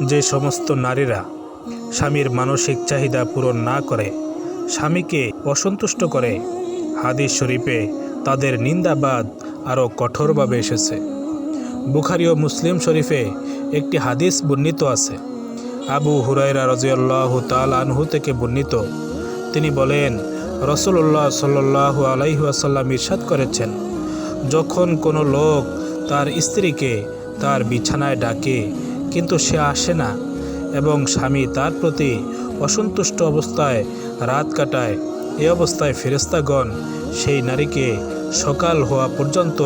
যে সমস্ত নারীরা স্বামীর মানসিক চাহিদা পূরণ না করে, স্বামীকে অসন্তুষ্ট করে, হাদিস শরীফে তাদের নিন্দাবাদ আরও কঠোরভাবে এসেছে। বুখারি ও মুসলিম শরীফে একটি হাদিস বর্ণিত আছে। আবু হুরাইরা রাজিয়াল্লাহ তাল আনহু থেকে বর্ণিত। তিনি বলেন রসুল্লাহ সাল্লাহ আলাইহাসাল্লাম ইরশাদ করেছেন, যখন কোনো লোক তার স্ত্রীকে তার বিছানায় ডাকে কিন্তু সে আসে না এবং স্বামী তার প্রতি অসন্তুষ্ট অবস্থায় রাত কাটায়। এ অবস্থায় ফেরেস্তাগণ সেই নারীকে সকাল হওয়া পর্যন্ত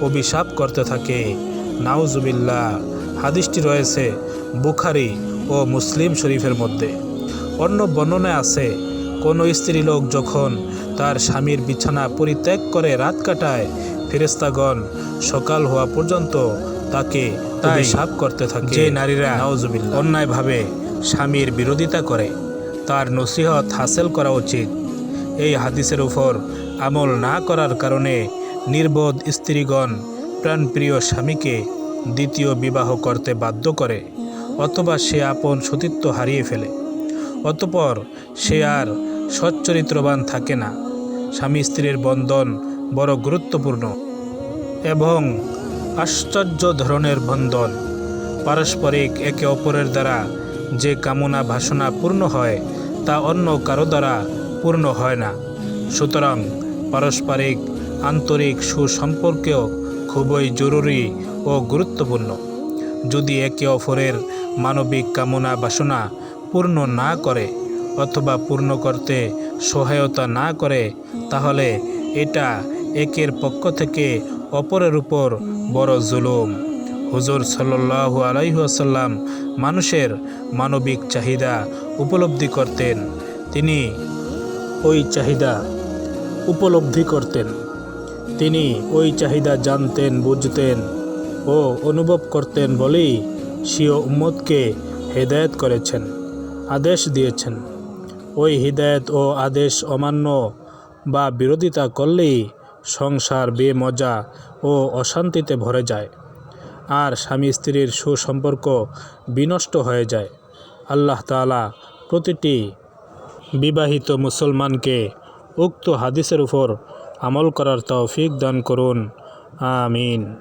অভিশাপ করতে থাকে। নাউজুবিল্লাহ, হাদিসটি রয়েছে বুখারি ও মুসলিম শরীফের মধ্যে। অন্য বর্ণনায় আছে, কোনো স্ত্রী লোক যখন তার স্বামীর বিছানা পরিত্যাগ করে রাত কাটায় ফেরেস্তাগণ সকাল হওয়া পর্যন্ত তাকে তাই সাপ করতে থাকে। যে নারীরা অন্যায়ভাবে স্বামীর বিরোধিতা করে তার নসিহত হাসিল করা উচিত। এই হাদিসের উপর আমল না করার কারণে নির্বোধ স্ত্রীগণ প্রাণপ্রিয় স্বামীকে দ্বিতীয় বিবাহ করতে বাধ্য করে অথবা সে আপন সতীত্ব হারিয়ে ফেলে। অতপর সে আর সচ্চরিত্রবান থাকে না। স্বামী স্ত্রীর বন্ধন বড় গুরুত্বপূর্ণ এবং আশ্চর্য ধরনের বন্ধন। পারস্পরিক একে অপরের দ্বারা যে কামনা বাসনা পূর্ণ হয়, তা অন্য কারও দ্বারা পূর্ণ হয় না। সুতরাং পারস্পরিক আন্তরিক সুসম্পর্কেও খুবই জরুরি ও গুরুত্বপূর্ণ। যদি একে অপরের মানবিক কামনা বাসনা পূর্ণ না করে অথবা পূর্ণ করতে সহায়তা না করে, তাহলে এটা একের পক্ষ থেকে অপরের উপর বড় জুলুম। হুজুর সাল্লাহু আলাইহাসাল্লাম মানুষের মানবিক চাহিদা উপলব্ধি করতেন। তিনি ওই চাহিদা উপলব্ধি করতেন। তিনি ওই চাহিদা জানতেন, বুঝতেন ও অনুভব করতেন বলেই সিও উম্মদকে হেদায়েত করেছেন, আদেশ দিয়েছেন। ওই হৃদায়ত ও আদেশ অমান্য বা বিরোধিতা করলেই সংসার বেমজা ও অশান্তিতে ভরে যায়। আর স্বামী স্ত্রীর সুসম্পর্ক বিনষ্ট হয়ে যায়। আল্লাহ তাআলা প্রতিটি বিবাহিত মুসলমানকে উক্ত হাদিসের উপর আমল করার তৌফিক দান করুন। আমিন।